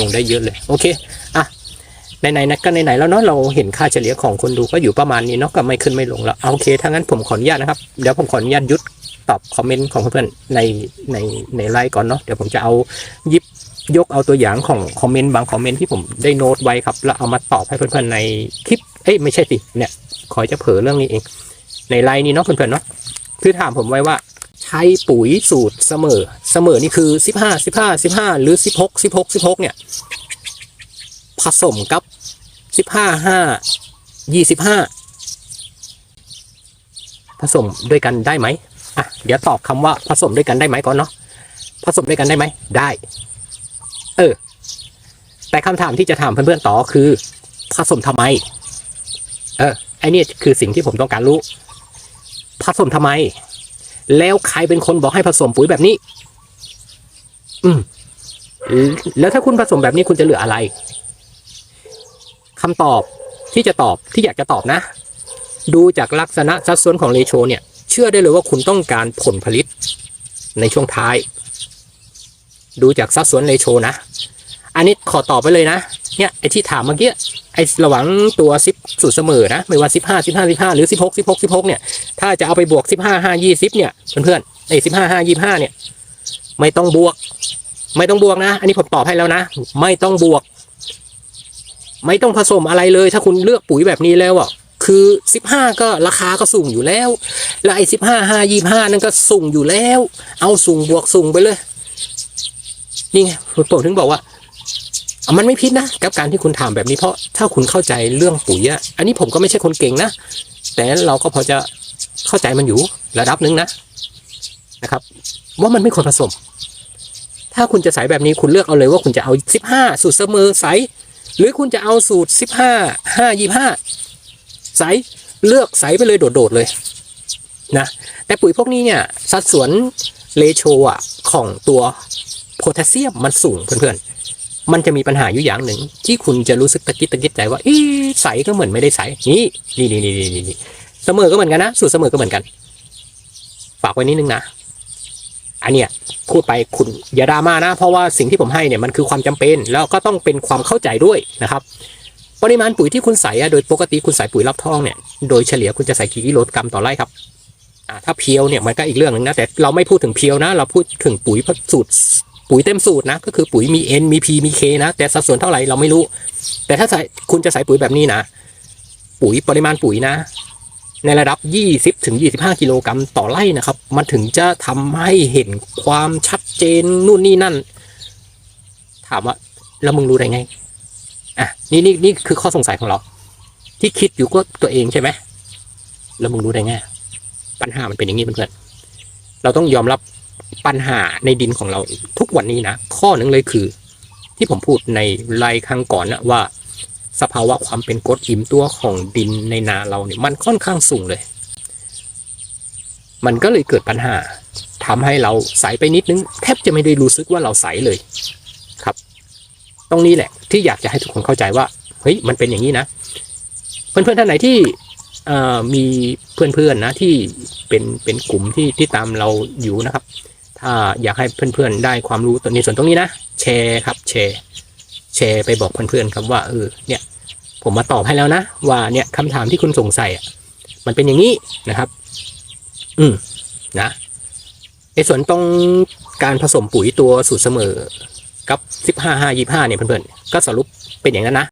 ลงได้เยอะเลย โอเคอะไหนๆนะก็ไหนๆแล้วเนาะเราเห็นค่าเฉลี่ยของคนดูก็อยู่ประมาณนี้เนาะก็ไม่ขึ้นไม่ลงแล้วเอาโอเคถ้างั้นผมขออนุญาตนะครับเดี๋ยวผมขออนุญาตยุดตอบคอมเมนต์ของเพื่อนๆในในในไลน์ก่อนเนาะเดี๋ยวผมจะเอายิบยกเอาตัวอย่างของคอมเมนต์บางคอมเมนต์ที่ผมได้โน้ตไว้ครับแล้วเอามาตอบให้เพื่อนๆในคลิปเอ้ยไม่ใช่สิเนี่ยขอจะเผลอเรื่องนี้เอง ในไลน์นี้เนาะเพื่อนๆเนาะคือถามผมไว้ว่า ช้ปุ๋ยสูตรเสมอ เสมอนี่คือสิบห้าสิบห้าสิบห้าหรือสิบหกสิบหกสิบหกเนี่ย ผสมกับสิบห้าห้ายี่สิบห้าผสมด้วยกันได้ไหมอะเดี๋ยวตอบคำว่าผสมด้วยกันได้ไหมก่อนเนาะผสมด้วยกันได้ไหมได้ เออ แต่คำถามที่จะถามเพื่อนๆต่อคือ ผสมทำไม เออไอเนี่ยคือสิ่งที่ผมต้องการรู้ ผสมทำไม แล้วใครเป็นคนบอกให้ผสมปุ๋ยแบบนี้ อืม แล้วถ้าคุณผสมแบบนี้คุณจะเหลืออะไรคำตอบที่จะตอบที่อยากจะตอบนะ ดูจากลักษณะสัดส่วนของเรโชเนี่ย เชื่อได้เลยว่าคุณต้องการผลผลิตในช่วงท้าย ดูจากสัดส่วนเรโชนะ อันนี้ขอตอบไปเลยนะ เนี่ยไอที่ถามเมื่อกี้ ไอระหว่างตัวสิบสูตรเสมอนะไม่ว่าสิบห้าสิบห้าสิบห้าหรือสิบหกสิบหกสิบหกเนี่ยถ้าจะเอาไปบวกสิบห้าห้ายี่สิบเนี่ยเพื่อนๆไอสิบห้าห้ายี่ห้าเนี่ยไม่ต้องบวก ไม่ต้องบวกนะ อันนี้ผมตอบให้แล้วนะ ไม่ต้องบวก ไม่ต้องผสมอะไรเลย ถ้าคุณเลือกปุ๋ยแบบนี้แล้วอะคือสิบห้าก็ราคาก็สูงอยู่แล้ว แล้วไอ้สิบห้าห้ายี่ห้านั่นก็สูงอยู่แล้ว เอาสูงบวกสูงไปเลยนี่ไงผมถึงบอกว่า มันไม่พิษนะกับการที่คุณถามแบบนี้เพราะถ้าคุณเข้าใจเรื่องปุ๋ยอะอันนี้ผมก็ไม่ใช่คนเก่งนะ แต่เราก็พอจะเข้าใจมันอยู่ระดับหนึ่งนะนะครับ ว่ามันไม่ควรผสม ถ้าคุณจะใส่แบบนี้คุณเลือกเอาเลยว่าคุณจะเอาสิบห้าสูตรเสมอใสหรือคุณจะเอาสูตรสิบห้าห้ายี่ห้าใสเลือกใสไปเลยโดดๆเลยนะแต่ปุ๋ยพวกนี้เนี่ยสัดส่วนเลโชอะของตัวโพแทสเซียมมันสูงเพื่อนๆ มันจะมีปัญหาอยู่อย่างหนึ่ง ที่คุณจะรู้สึกตะกิดตะกิดใจว่าอ๊ะใสก็เหมือนไม่ได้ใสนี่นี่นี่นี่นี่นี่เสมอก็เหมือนกันนะสูตรเสมอก็เหมือนกัน ฝากไว้นิดนึงนะอันเนี้ยพูดไปคุณอย่าดราม่านะ เพราะว่าสิ่งที่ผมให้เนี่ยมันคือความจำเป็น แล้วก็ต้องเป็นความเข้าใจด้วยนะครับปริมาณปุ๋ยที่คุณใส่อะโดยปกติคุณใส่ปุ๋ยรับท้องเนี่ยโดยเฉลี่ยคุณจะใส่กี่กิโลกรัมต่อไร่ครับถ้าเพียวเนี่ยมันก็อีกเรื่องหนึ่งนะแต่เราไม่พูดถึงเพียวนะ เราพูดถึงปุ๋ยสูตร ปุ๋ยเต็มสูตรนะ ก็คือปุ๋ยมี N มี P มี K นะ แต่สัดส่วนเท่าไหร่เราไม่รู้ แต่ถ้าใส่คุณจะใส่ปุ๋ยแบบนี้นะ ปุ๋ยปริมาณปุ๋ยนะ ในระดับ 20ถึง25 กิโลกรัมต่อไร่นะครับ มันถึงจะทำให้เห็นความชัดเจนนู่นนี่นั่น ถามว่าแล้วมึงรู้ได้ไงอะนี่นี่นี่คือข้อสงสัยของเรา ที่คิดอยู่ก็ตัวเองใช่ไหมแล้วมึงรู้ได้ไงปัญหามันเป็นอย่างนี้เพื่อนเราต้องยอมรับ ปัญหาในดินของเราทุกวันนี้นะ ข้อหนึ่งเลยคือ ที่ผมพูดในไลน์ครั้งก่อนนะว่า สภาวะความเป็นกรดอิ่มตัวของดินในนาเราเนี่ยมันค่อนข้างสูงเลย มันก็เลยเกิดปัญหาทำให้เราใสไปนิดนึง แทบจะไม่ได้รู้สึกว่าเราใสเลยครับ ตรงนี้แหละ ที่อยากจะให้ทุกคนเข้าใจว่าเฮ้ยมันเป็นอย่างนี้นะ เพื่อนๆท่านไหนที่เอ่อมีเพื่อนๆนะที่เป็นเป็นกลุ่มที่ที่ตามเราอยู่นะครับ ถ้าอยากให้เพื่อนๆได้ความรู้ในส่วนตรงนี้นะแชร์ครับแชร์แชร์ไปบอกเพื่อนๆครับว่าเออเนี่ยผมมาตอบให้แล้วนะ ว่าเนี่ยคำถามที่คุณสงสัยอะมันเป็นอย่างนี้นะครับ อืมนะในส่วนตรงการผสมปุ๋ยตัวสูตรเสมอกับสิบห้าห้ายี่ห้าเนี่ยเพื่อนๆก็สรุปเป็นอย่างนั้นนะ